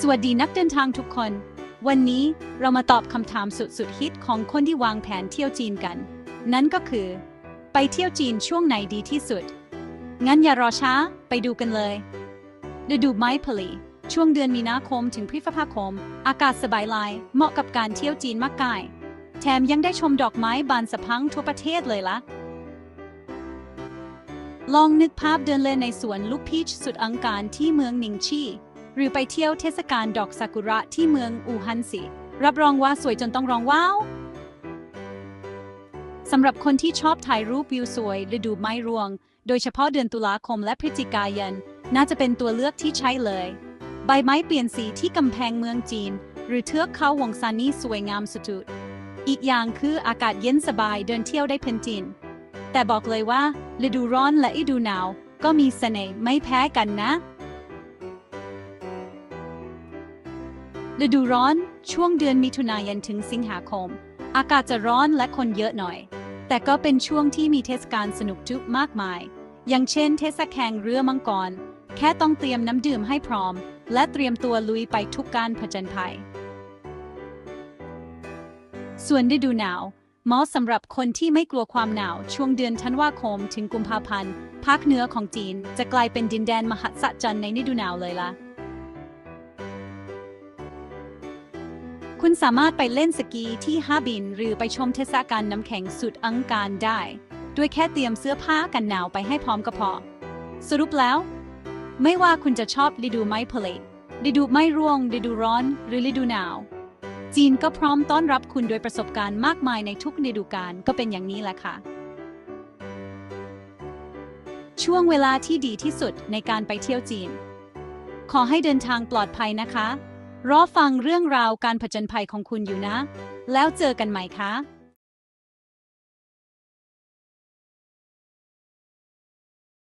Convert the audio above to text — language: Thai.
สวัสดีนักเดินทางทุกคน วันนี้เรามาตอบคำถามสุดสุดฮิตของคนที่วางแผนเที่ยวจีนกัน นั่นก็คือ ไปเที่ยวจีนช่วงไหนดีที่สุด งั้นอย่ารอช้าไปดูกันเลยฤดูไม้ผลิช่วงเดือนมีนาคมถึงพฤษภาคม อากาศสบายลาย เหมาะกับการเที่ยวจีนมากกาย แถมยังได้ชมดอกไม้บานสะพังทั่วประเทศเลยละลองนึกภาพเดินเล่นในสวนลูกพีชสุดอังการที่เมืองนิงชี หรือไปเที่ยวเทศกาลดอกซากุระที่เมืองอูฮันสิรับรองว่าสวยจนต้องร้องว้าวสำหรับคนที่ชอบถ่ายรูปวิวสวย ฤดูไม้รวง โดยเฉพาะเดือนตุลาคมและพฤศจิกายน น่าจะเป็นตัวเลือกที่ใช่เลย ใบไม้เปลี่ยนสีที่กำแพงเมืองจีน หรือเทือกเขาวงซานนี่สวยงามสุดๆอีกอย่างคืออากาศเย็นสบายเดินเที่ยวได้เพลินจีนแต่บอกเลยว่าฤดูร้อนและฤดูหนาว ก็มีเสน่ห์ไม่แพ้กันนะ ฤดูร้อนช่วงเดือนมิถุนายนถึงสิงหาคม อากาศจะร้อนและคนเยอะหน่อย แต่ก็เป็นช่วงที่มีเทศกาลสนุกจุกมากมาย อย่างเช่นเทศกาลเรือมังกร แค่ต้องเตรียมน้ำดื่มให้พร้อม และเตรียมตัวลุยไปทุกการผจญภัย ส่วนฤดูหนาวเหมาะสำหรับคนที่ไม่กลัวความหนาวช่วงเดือนธันวาคมถึงกุมภาพันธ์ภาคเหนือของจีนจะกลายเป็นดินแดนมหัศจรรย์ในฤดูหนาวเลยล่ะ คุณสามารถไปเล่นสกีที่ฮาบิน หรือไปชมเทศกาลน้ำแข็งสุดอังการได้ ด้วยแค่เตรียมเสื้อผ้ากันหนาวไปให้พร้อมก็พอ สรุปแล้ว ไม่ว่าคุณจะชอบฤดูไม้ผลิฤดูไม้ร่วงฤดูร้อน หรือฤดูหนาว จีนก็พร้อมต้อนรับคุณโดยประสบการณ์มากมายในทุกฤดูกาลก็เป็นอย่างนี้แหละค่ะ ช่วงเวลาที่ดีที่สุดในการไปเที่ยวจีน ขอให้เดินทางปลอดภัยนะคะ รอฟังเรื่องราวการผจญภัยของคุณอยู่นะ แล้วเจอกันใหม่ค่ะ